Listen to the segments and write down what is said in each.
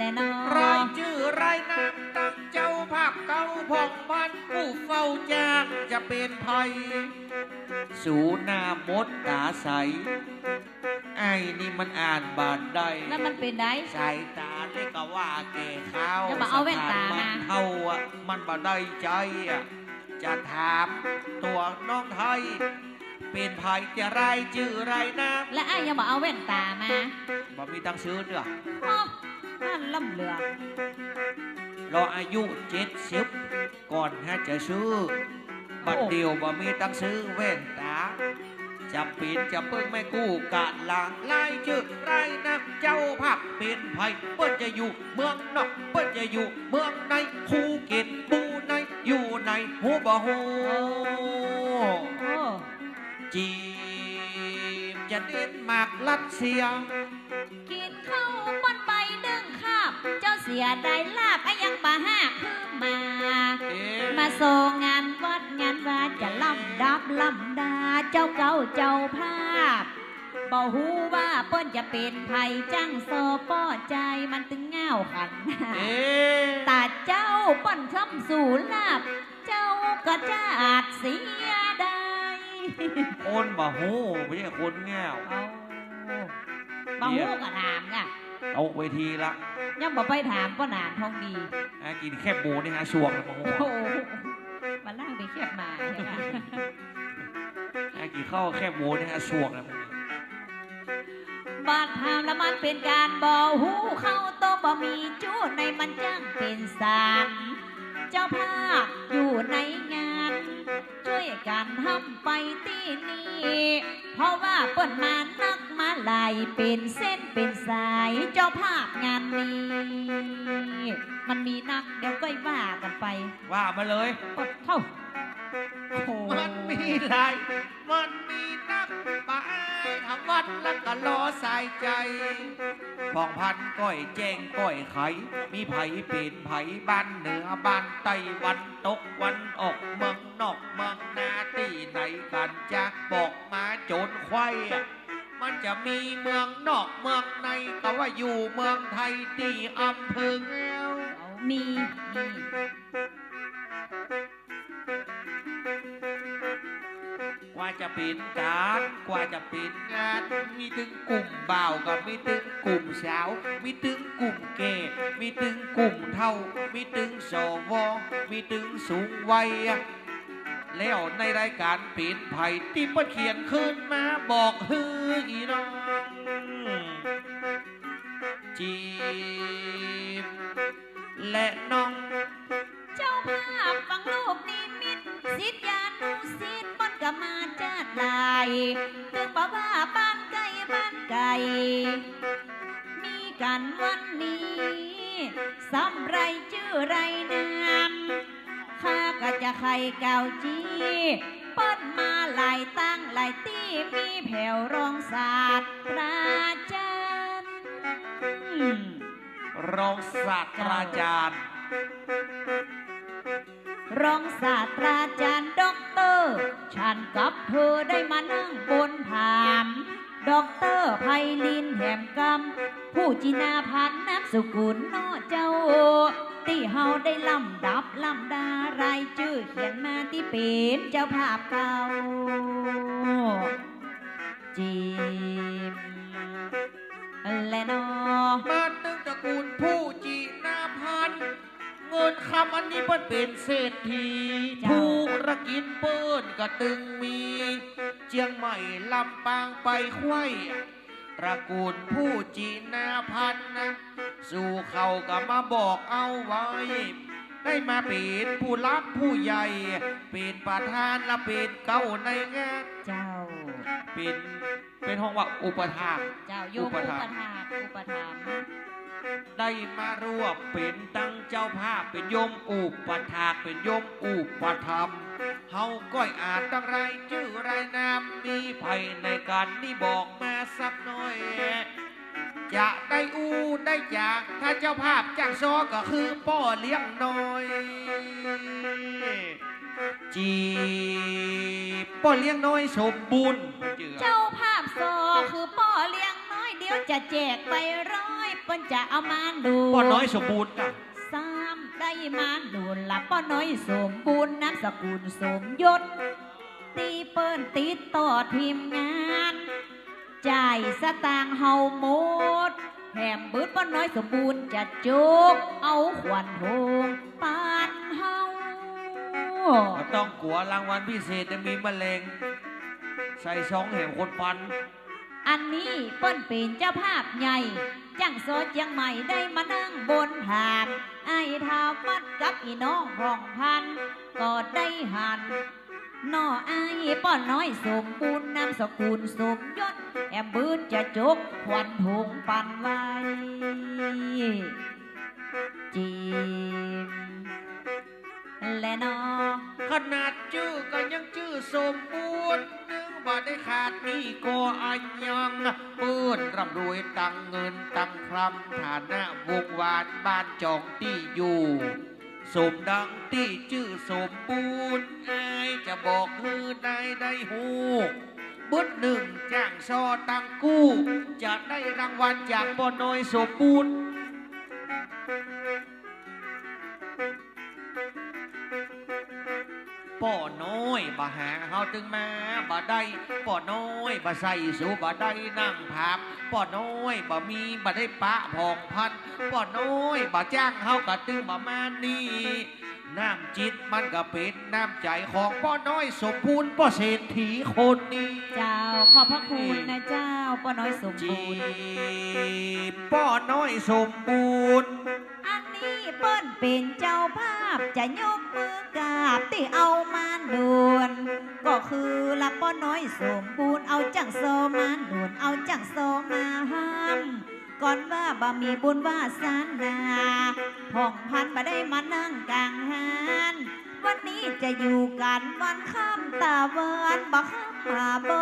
และนอรายชื่อรายนามตั้งเจ้าภาพเก่าพองมันผู้เฝ้าจ้างจะเป็นภัยสูหน้ามดตาใส ไอ้นี่มันอ่านบาดได้แล้วมันเป็นไดสายตาเล็กก็ว่าแก่ข้าวอย่ามาเอาแว่นตาสถมานเท่าอะมันบ่ได้ใจอะจะถามตัวน้องไทยเป็นภัยจะไรชื่อไรนะและไอ้ยังบอกเอาแว่นตามาบ่มีตังค์ซื้อเด้อ โอ้นั่นล่ำเหลืองรออายุเจ็ดสิบก่อนฮะจะซื้อ บัดเดียวบ่มีตังค์ซื้อแว่นตาจะปีนจะเพิ่งไม่กู้กะลางไล่ชื่อไรนะเจ้าภาพเป็นภัยเปิ้นจะอยู่เมืองนอกเปิ้นจะอยู่เมืองในภูเก็ตบูในอยู่ในหูบ่หูโอ้จีนจะเด่นมากรัสเซียกินข้าว ยได้ลาบไอ้ยังมาห้าคือมาเอ๊ะมาโซงานวัดงานวาจะลำดับลำดาเจ้าเก่าเจ้าภาพบ่ฮู้ว่าเปิ้นจะเป็นไผจังโซป้อใจมันตึงเง่าวขันเอ๊ะตาเจ้าเปิ้นคำสู่ลาบ เจ้าก็จะอาจเสียได้คนบ่หูไม่ใช่คนแง่วเอาบ่ฮู้ก็ถามอะ เอาเวทีละยังบ่ไปถามป้านานทองดีอะกินแค่หมูนี่ฮะสวงมาหัวโอ้โหมาล่างไปเขียบมาใช่ปะอะกินข้าวแค่หมูนี่ฮะสวงนะมึงบาดถามแล้วมันเป็นการบ่หูเข้าโตะบ่มีจู้ในมันจังเป็นสารเจ้าภาพอยู่ในงาน ช่วยกันทำไปที่นี่ เพราะว่าเปิ่นมานักมา ไหลายเป็นเส้นเป็นสายเจ้าภาพงานนี้ มันมีนักเดี๋ยวก็ว่ากันไปว่ามาเลยปดเท่าโอ้โหมันมีหลาย มันมีนักไปทั้งวัดแล้วก็รอสายใจพองพันก้อยแจ้งก้อยไข มีไผเป็นไผบ้านเหนือบ้านไต้วันตกวันออกเมืองนอกเมืองนาตีไหนกันจะบอกมาโจนควายอะ มันจะมีเมืองนอกเมืองในก็ว่าอยู่เมืองไทยที่อำเภอแง้วเอามี มีกว่าจะป็นการกว่าจะป็นงาน มีถึงกลุ่มบ่าวกับมีถึงกลุ่มสาว มีถึงกลุ่มเกย์มีถึงกลุ่มเท่า มีถึงสวมีถึงสูงวัย แล้วในรายการปีนไผ่ที่เพิ่นเขียนขึ้นมาบอกฮืออีน้องจีบและน้อง เจ้าภาพฟังลูกนิมิตสิทธยานุสิทธิ์มันก็มาจัดลายถึงบอกว่าบ้านไก่บ้านไก่มีกันวันนี้สำไรชื่อไรนาม ข้าก็จะไข่เก่าจีเปิ้นมาหลายตั้งหลายตี้มีแผ่วรองศาสตราจารย์รองศาสตราจารย์รองศาสตราจารย์ด็อกเตอร์ ฉันกับเธอได้มานั่งบนผามด็อกเตอร์ไพลินแหมกำผู้จินาพันน้ำสุกุลนอเจ้า ที่เฮาได้ลำดับลำดารายชื่อเขียนมาที่เป็นเจ้าภาพเก่าจิมและนอมาตึงตระกูลผู้จีนาพันเงินคำอันนี้เปิ้นเป็นเศรษฐีธุรกิจเปิ้นก็ตึงมี เจียงใหม่ลำปางไปควาย ระกูลผู้จีนาพันธ์นะสู่เขาก็มาบอกเอาไว้ ได้มาเป็นผู้รักผู้ใหญ่ เป็นประธานและเป็นเก้าในงานเจ้า เป็นเป็นห้องว่าอุปถากเจ้าโยมอุอุปปถาถากอุปถามภ์ ได้มารวบเป็นตั้งเจ้าภาพเป็นโยมอุปถากเป็นโยมอุปธรรมเฮาก้อยอ่านตั้งไรชื่อไรนามมีไผในการนี่บอกมาสักหน่อยจะได้อู้ได้จากถ้าเจ้าภาพจ้างซอก็คือป้อเลี้ยงน้อยจีบป้อเลี้ยงน้อยสมบูรณ์เจ้าภาพโซคือป้อเลี้ยง เดี๋ยวจะแจกไปร้อยเปิ้นจะเอามาดูป้อน้อยสมบูรณ์นะสามได้มาดูละป้อน้อยสมบูรณ์นามสกุลสมยศตีเปิ้นติดต่อทีมงานจ่ายสตางค์เฮาหมดแถมบืดป้อน้อยสมบูรณ์จะจุกเอาขวัญโทงปานเฮาก็ต้องกลัวรางวัลพิเศษจะมีแมลงใส่ช่องแห่งคนพัน อันนี้เปิ้นเป็นเจ้าภาพใหญ่จังโสดยังใหม่ได้มานั่งบนหานไอ้ทามัดกับอีน้องพองพัน ก็ได้หันนอไอ้ป้อนน้อยสมบูรณ์นามสกุลสมยศแอมบืนจะจกควันทงปันไว้จีมและนอขนาดชื่อก็ยังชื่อสมบูรณ์ บ่ได้ขาดนี่ก็อันยังเปื้อนร่ำรวยตังเงินตังคำฐานะวงวานบ้านจองที่อยู่สมดังที่ชื่อสมบูรณ์ไอจะบอกฮือได้ได้หูบุญหนึ่งจ้างซอตังกู้ จะได้รางวัลจากบ่อน้อยสมบูรณ์ ป่อน้อยบ่หาเฮาตึงมาบ่ได้ป่อน้อยบ่ใส่สูบ่ได้นั่งพับป่อน้อยบ่มีบ่ได้ปะพองพันป่อน้อยบ่จ้างเฮาก็ตึงบ่มานี่น้ำจิตมันก็เป็นน้ำใจของป่อน้อยสมบูรณ์ป่อเศรษฐีคนนี้เจ้าขอบพระคุณนะเจ้าป้าน้อยสมจีบูรณ์บป่อน้อยสมบูรณ์อันนี้ เปิ้นเป็นเจ้าภาพจะยกมือกราบที่เอามาดวนก็คือละป้อน้อยสมบูรณ์เอาจังโซมาดวนเอาจังโซมาห้ามก่อนว่าบ่มีบุญวาสนาพ่องพันมาได้มานั่งกลางหานวันนี้จะอยู่กันวันข้ามตาเวันบ่ข้ามมาบ่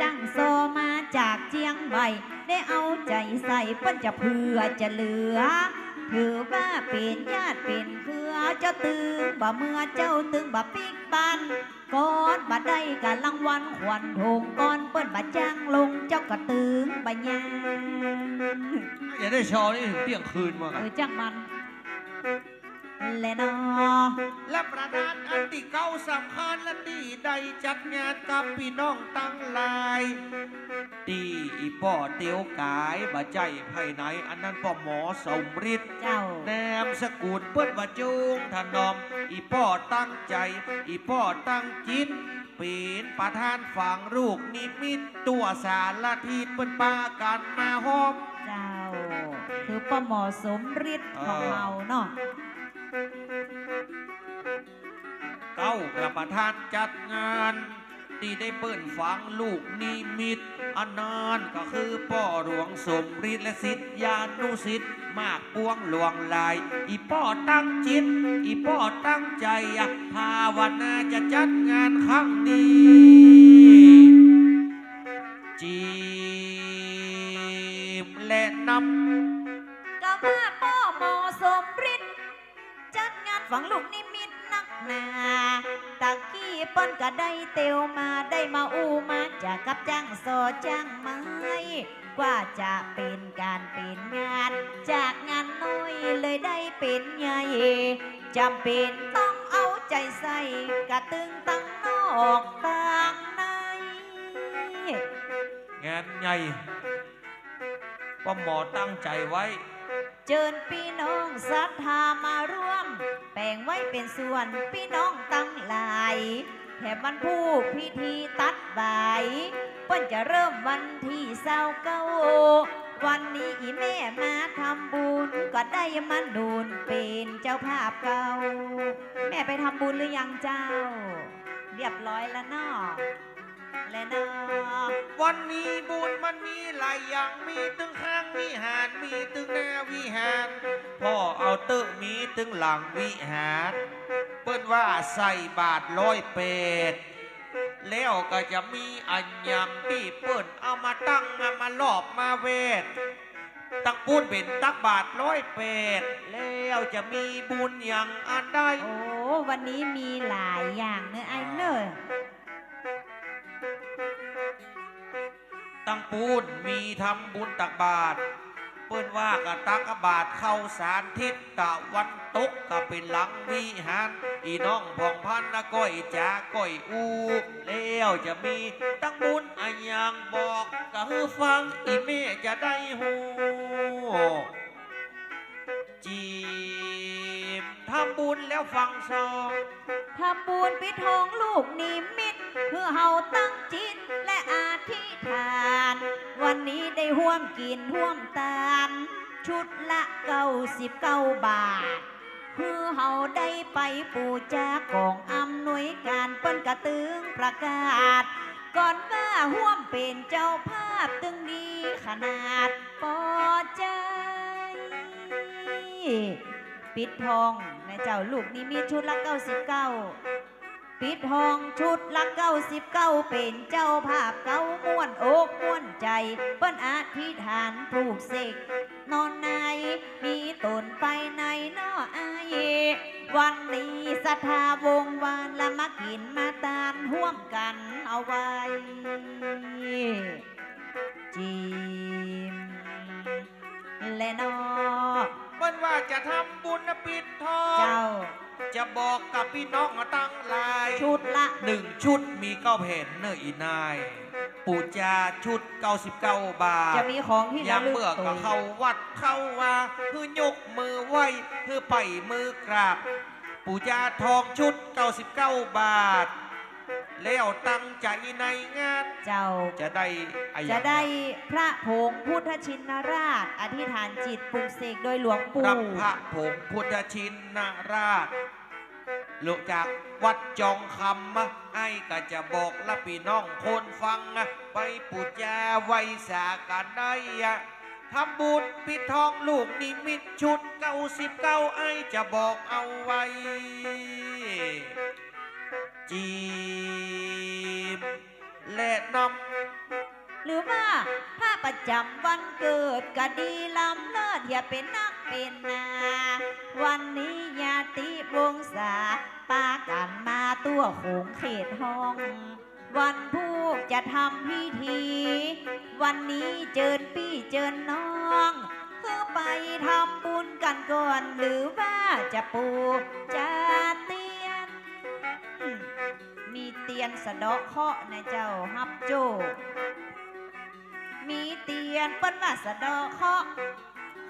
จังโซมาจากเจียงใหม่ได้เอาใจใส่เปิ้นจะเพื่อจะเหลือ ถือว่าเป็นญาติเป็นเครือเจ้าตึงบ่เมื่อเจ้าตึงบ่ปิกบันก่อนบ่ได้กันรางวัลขวัญทงก่อนเปิ้นบ่จ้างลงเจ้าก็ตึงบ่ยางอย่าได้ชอนี่ถึงเที่ยงคืนมาเออจ้างมัน และนอและประธานอันที่เก้าสำคัญและดีได้จัดงานกับพี่น้องตั้งหลายตีอีป่อเตียวกายบ่ใจภายในอันนั้นป่อหมอสมฤทธิ์เจ้าแนมสกุลเปิ้นว่าจุงถนอม อีป่อตั้งใจ อีป่อตั้งจิตเป็นประธานฝังลูกนิมิตตัวสารทีเปิ้นปากันมาหอมเจ้า คือป้าหมอสมฤทธิ์ของเออเราเนาะ เก้ากระประธานจัดงานที่ได้เปิ้นฝังลูกนิมิตอันนั้นก็คือป่อหลวงสมฤทธิ์และสิทธิยานุสิทธิ์มากปวงหลวงลาย อีป่อตั้งจิต อีป่อตั้งใจภาวนาจะจัดงานครั้งนี้จีมและนำก็ว่า จังานฝังลูกนิมิตนักหนา ตะกี้เปิ้นก็ได้เตียวมาได้มาอูมาจากกับจ้างโซจ้างไม้กว่าจะเป็นการเป็นงาน จากงานน้อยเลยได้เป็นใหญ่จำเป็นต้องเอาใจใส่กระตึงตั้งนอกต่างใน งานใหญ่ป้าหมอตั้งใจไว้ เจิญพี่น้องศรัทธามาร่วม แบ่งไว้เป็นส่วนพี่น้องตั้งหลายแถมวันผู้พิธีตัดใบเปิ้นจะเริ่มวันที่เศร้าเก้าวันนี้อีแม่มาทำบุญก็ได้มานูนเป็นเจ้าภาพเก่า แม่ไปทำบุญหรือยังเจ้า เรียบร้อยแล้วเนาะ และนาวันนี้บุญมันมีหลายอย่างมีตึงข้างวิหารมีตึงหน้าวิหารพ่อเอาตึกมีตึงหลังวิหาร เปิ้นว่าใส่บาทร้อยเป็ดแล้วก็จะมีอันยังที่เปิ้นเอามาตั้งเอามาลอบมาเวทตั้งพูดเป็นตักบาทร้อยเป็ดแล้วจะมีบุญอย่างอันใดโอ้วันนี้มีหลายอย่างเนอไอ้เนอะ ตั้งปูนมีทำบุญตักบาตรเปิ้นว่ากะตักบาตรเข้าสารทิศตะวันตกก็เป็นหลังวิหารอีน้องพองพันนะก้อยจาก้อยอูแล้วจะมีตั้งบุญอะหยังบอกก็ฮือฟังอีแม่จะได้หูจีมทำบุญแล้วฟังซองทำบุญปิดทองลูกนิมิตเพื่อเฮาตั้งจิตและอาธิ ษฐาน วันนี้ได้ห่วมกินห่วมตาน ชุดละเก้าสิบเก้าบาทเพื่อเฮาได้ไปปูจากองอำนวยการเปิ้นกระตึงประกาศ ก่อนว่าห่วมเป็นเจ้าภาพตึงดีขนาดปอใจ ปิดทองในเจ้าลูกนี้มีชุดละ99 ปิดทองชุดละ99เป็นเจ้าภาพเก้าม้วนอกม้วนใจเปิ้นอธิษฐานปลูกเสกนอนในมีตนไปในนออายวันนี้ศรัทธาวงวานละมากินมาตานห่วมกันเอาไว้จิมและนอเปิ้นว่าจะทำบุญนะปิดทองเจ้า จะบอกกับพี่น้องตั้งหลายชุดละหนึ่งชุดมีเก้าแผ่นเนออีนาย ปูจาชุด 99 บาทจะมีของที่ยัระงลึกเมื่อตัก็วเข้าวัดเข้าว่าเพื่อยกมือไหวเพื่อไปมือกราบ ปูจาทองชุด 99 บาท แล้วตั้งใจในงาน เจ้า จะได้อะหยังจะได้พระผงพุทธชินราช อธิษฐานจิตปลุกเสกโดยหลวงปู่รับพระผงพุทธชินนาราชลูกจากวัดจองคำมาไอ้ก็จะบอกละพี่น้องคนฟังอะไปปูจาไว้สากันได้อะทำบุญปิดทองลูกนิมิตชุดเก้าสิบเก้าไอ้จะบอกเอาไว้ จีบ และนำหรือว่าถ้าประจำวันเกิดก็ดีลำเลิศอย่าเป็นนักเป็นนา วันนี้ญาติวงศาปากันมาตัวโขงเขตห้อง วันผู้จะทำพิธี วันนี้เจิญพี่เจิญน้องเพื่อไปทำบุญกันก่อน หรือว่าจะปูจะต เตียนสะเดาะเคาะนะเจ้าฮับโจ มีเตียนเปิ้นว่าสะเดอเคาะ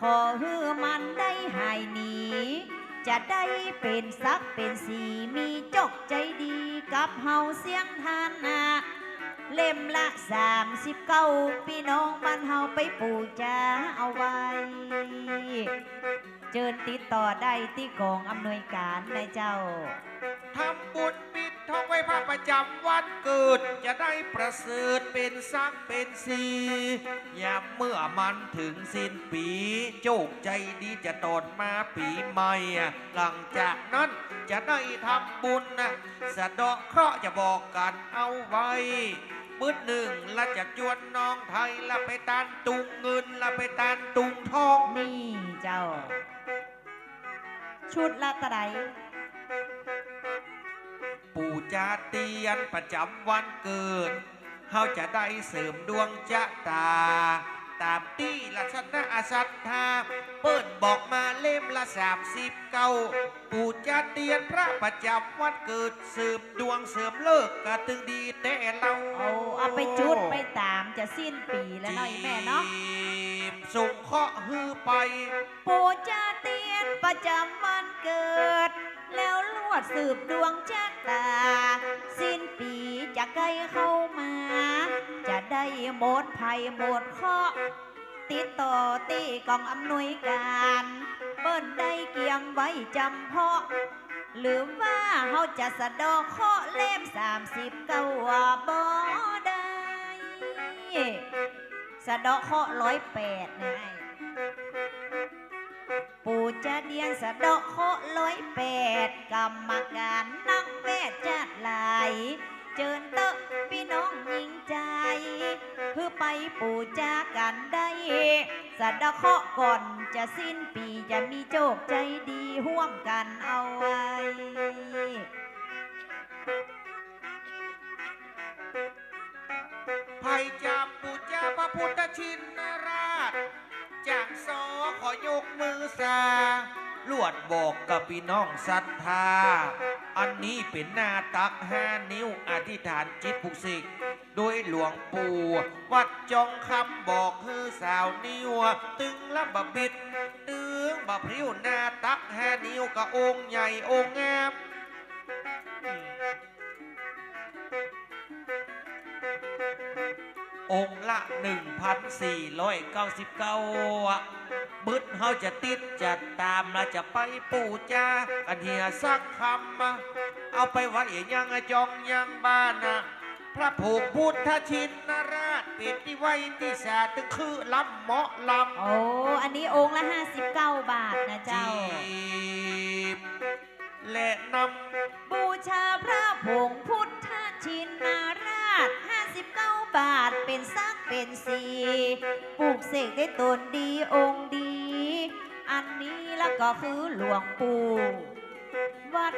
ขอฮือมันได้หายหนีจะได้เป็นสักเป็นสีมีจกใจดีกับเฮาเสียงทานนาเล่มละสามสิบเก้าพี่น้องบ้านเฮาไปปูจาเอาไว้ เจิญติดต่อได้ที่กองอำนวยการนะเจ้า ทำบุญปิด ท่องไว้พระประจำวันเกิด จะได้ประเสริฐเป็นสักเป็นสียามเมื่อมันถึงสิ้นปี โจกใจดีจะตอนมาปีใหม่ หลังจากนั้นจะได้ทำบุญนะสะเดาะเคราะห์จะบอกกันเอาไว้มืดหนึ่งละจะจวนน้องไทยละไปตานตุงเงินละไปตานตุงทองนี่เจ้า ชุดละเท่าไร ปู่จาเตียนประจำวันเกิด เฮาจะได้เสริมดวงจะตา ตามที่ลักษณะอาสัทธา เปิดบอกมาเล่มละสามสิบเก้าปู่จาเตียนพระประจำวันเกิดเสริมดวงเสริมเลิกกระตึงดีแต่เราเอาเอาไปจุดไปตามจะสิ้นปีแล้วเนาะอีแม่เนาะ จีบส่งเคราะห์ฮือไป ปู่จะเตียนประจำวันเกิด แล้วลวดสืบดวงชะตา สิ้นปีจะใกล้เข้ามา จะได้หมดภัยหมดเคราะติดต่อตีกองอำนวยการ เปิ้นได้เกียมไว้จำเพาะ หรือว่าเขาจะสะดอกเคาะเล่มสามสิบเก้าว่าบ่ได้สะดาะเคาะร้อยแปดนะไอ้ ปู่จะเดียนสะดาะเคราะห์ร้อยแปดกรรมการนักเวทจัดไหลายเจิญเตอะพี่น้องยิงใจเพื่อไปปปูจากันได้สัตว์เคาะก่อนจะสิ้นปีจะมีโจกใจดีห่วมกันเอาไว้ภัยจามปูจาพระพุทธชินราช จากสอขอยกมือสาลวดบอกกับพี่น้องศรัทธา อันนี้เป็นหน้าตักห้านิ้วอธิษฐานจิตผูกสิก โดยหลวงปู่ วัดจองคำบอกคือสาวนิ้ว ตึงละบะบิด ตึงบะพริ้วหน้าตักห้านิ้วกับองค์ใหญ่องค์งาม อืมองค์ละ 1,499อะบึดเฮาจะติดจะตามและจะไปปู่จากันเฮียสักคำอะเอาไปไว้ยังอะจองยังบ้านนะพระผูกพุทธชินราชปิดที่ไว้ที่สาตึงคือลำเหมาะลโอ้ อันนี้องค์ละ 59 บาทนะำเจ้าบและนบูชาพระผงพุ ปลูกเสกได้ตนดีองค์ดี อันนี้แล้วก็คือหลวงปู่วัด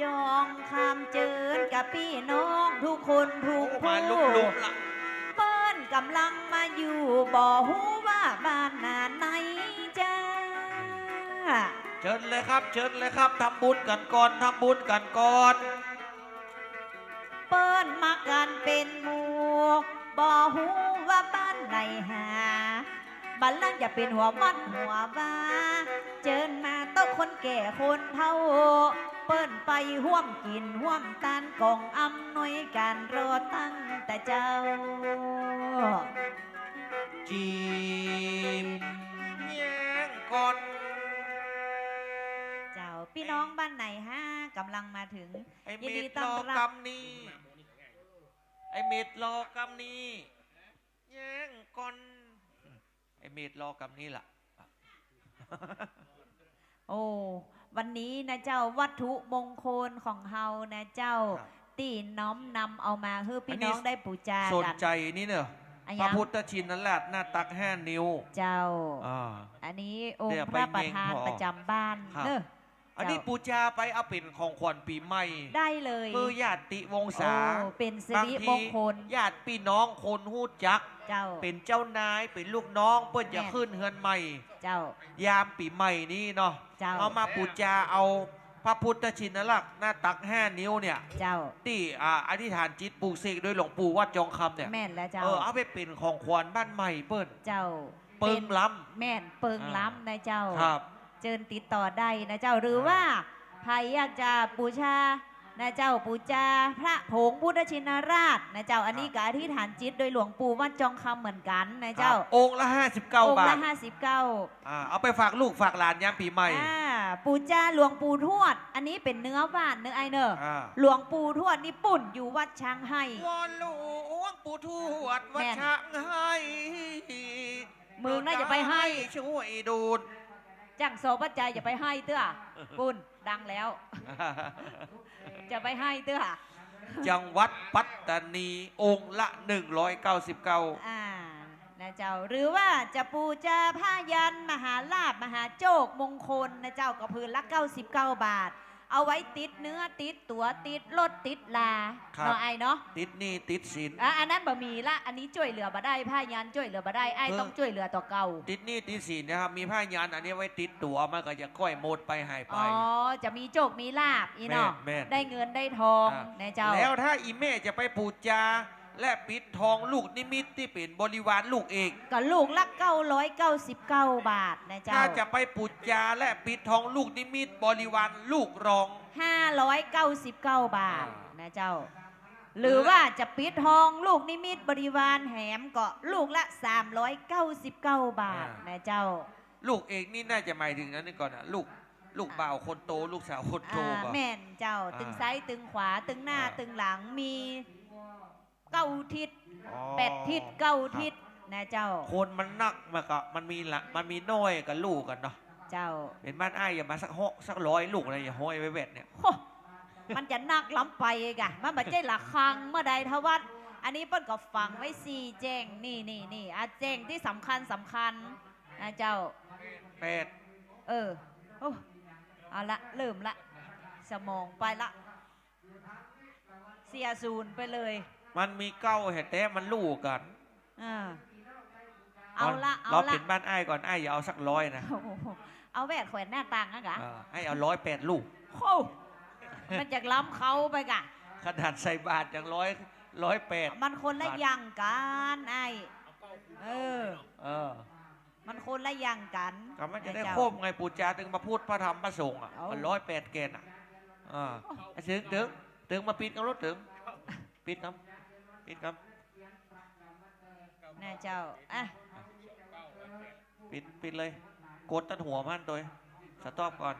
จองคำเจิญกับพี่น้องทุกคนทุกมาผู้ลุกละเปิ้นกำลังมาอยู่บ่ฮู้ว่าบ้านนาไหนจ้า เชิญเลยครับ เชิญเลยครับทำบุญกันก่อนทำบุญกันก่อน เปิ้นมากันเป็นหมู่ บ่ฮู้ว่าบ้านไหนหาบัลลังก์จะเป็นหัวมันหัวบ้าเจิญมาโต๊ะคนแก่คนเฒ่า เปิ้นไปห่วมกินห่วมตานกองอำนวยการรอตั้งแต่เจ้า จีบแย่งก่อนเจ้าพี่น้องบ้านไหนฮะกำลังมาถึงไอ้ยินเม็ดีดต้รออนรับกำนี้ไอ้เม็ดรอกำนี้แย่งก่อน ไอ้เม็ดรอกำนี้ล่ะ โอ้ วันนี้นะเจ้าวัตถุมงคลของเฮานะเจ้า ครับตีน้อมนำเอามาให้อัพี่นนี้ น้องได้ปูจาสนกัน ใจนี่เนอะอันพระยังพุทธชินนั่นแหละหน้าตักห้านิ้วเจ้า อ่า อันนี้องเดี๋ยค์วพระไปประเงธานพอประจำบ้านครับ เนอะ อันนี้เจ้าปูจาไปเอาเป็นของขวัญปีใหม่ได้เลยคือญาติวงศาโอ้เป็นสิบางริทีมงคลญาติพี่น้องคนหู้จัก เจ้า เป็นเจ้านายเป็นลูกน้องเพื่อจะแม่นขึ้นเฮือนใหม่ เจ้า ยามปีใหม่นี้เนาะเจ้าเอามาปูจาเอาพระพุทธชินลักษณ์หน้าตักห้านิ้วเนี่ย เจ้าที่อ่าอธิษฐานจิตปลูกเสกโดยหลวงปู่วัดจองคำเนี่ยแม่นแล้วเจ้าเออเอาไปเป็นของขวัญบ้านใหม่เปิ้นเจ้า เปิงล้แม่นเปิงอ่าล้ำนะเจ้าำครับ เจิญติดต่อได้นะเจ้าหรือว่าใครอยากจะบูชานะเจ้าบูชาพระผงพุทธชินราชนะเจ้าอันนี้ก็อธิษฐานจิตโดยหลวงปู่วัดจองคำเหมือนกันนะเจ้าครับองค์ละ 59องค์บาละทห้าสิบเก้าอ่าเอาไปฝากลูกฝากหลานยามปีใหม่อ่าปูจาหลวงปู่ทวด อันนี้เป็นเนื้อบ้านเนื้อไอเนอร์อ่าหลวงปู่ทวดนี่ปุ่นอยู่วัดช้างให้วอนหลวงปู่ทวดวัดแม่นช้างให้มึงน่าจะไปให้ช่วยดูด จังโซปัจจัยอย่าไปให้เตื้อปุ่นดังแล้ว จะไปให้เตื้อจังหวัดปัตตานีองค์ละ 199อ่านะเจ้าหรือว่าจะปูจาผ้ายัน มหาลาบมหาโจกมงคลนะเจ้าก็พื้นละ 99 บาท เอาไว้ติดเนื้อติดตัวติดรถติดลาครับ เนาะไอเนาะติดหนี่ติดสิน อะอันนั้นบะมีละอันนี้ช่วยเหลือบ่ได้ผ้ายันช่วยเหลือบ่ได้ไอเออ ต้องช่วยเหลือตัวเก่าติดหนี่ติดสินนะครับ มีผ้ายันอันนี้ไว้ติดตัวมันก็จะค่อยหมดไปหายไป อ๋อจะมีโจกมีลาบอีเนาะแม่นแม่น ได้เงินได้ทองอ่านะเจ้า แล้วถ้าอีเม่จะไปปูจา และปิดทองลูกนิมิตที่เป็นบริวารลูกเอกก็ลูกละ999บาทนะเจ้าถ้าจะไปปูจาและปิดทองลูกนิมิตบริวารลูกรอง599บาทอ่านะเจ้า หรือว่าจะปิดทองลูกนิมิตบริวารแหมก็ลูกละ399บาทนะเจ้า ลูกเอกนี่น่าจะหมายถึงอันนี้ก่อนนะลูกลูกบ่าวคนโต ลูกสาวคนโตอ่าก่อนแม่นเจ้าอ่าตึงซ้ายตึงขวาตึงหน้าอ่าตึงหลังมี เก้าทิศอ๋อแปดทิศเก้าครับทิศนะเจ้าคนมันนักมันก็มันมีละมันมีน้อยกับลูกกันเนาะเจ้าเป็นบ้านอ้ายอย่ามาสักหกสักร้อยลูกอะไรอย่าห้อยไว้เบ็ดเนี่ยโอ้มันจะนักล้ำไปกะมันบัดใจละคังเมื่อใดทวัดอันนี้เปิ้นก็ฟังไว้สี่แจ้งนี่นี่นี่อะแจ้งที่สำคัญสำคัญนะเจ้าแปดเออโอ้เอาละเริ่มละ สมองไปละ เสียศูนย์ไปเลย มันมีเก้าเหตุแต่มันลู่กันเออเอาละเอาเราละเป็นบ้านไอ้ายก่อนไอ้ายอย่าเอาสักร้อยนะโอ้โหเอาแหวนแขวนหน้าต่างนะกะเออให้เอาร้อยแปดลูก โอ้มันจากล้ำเขาไปกะ ขนาดใส่บาทอย่างร้อยร้อยแปดมันคนละอย่างกันไอเออ เออมันคนละอย่างกันก็มันจะได้นเาโคมไงปู่จาถึงมาพูดพระธรรมพระสงฆ์อะเอามัมันร้อยแปดเกณฑ์อะอ่าไอ้ถึงถึงถึงมาปิดกับรถถึงปิดครับ ปิดครับนะเจ้า อะ ปิดปิดเลย กดตัดหัวมันตัวสต็อปก่อน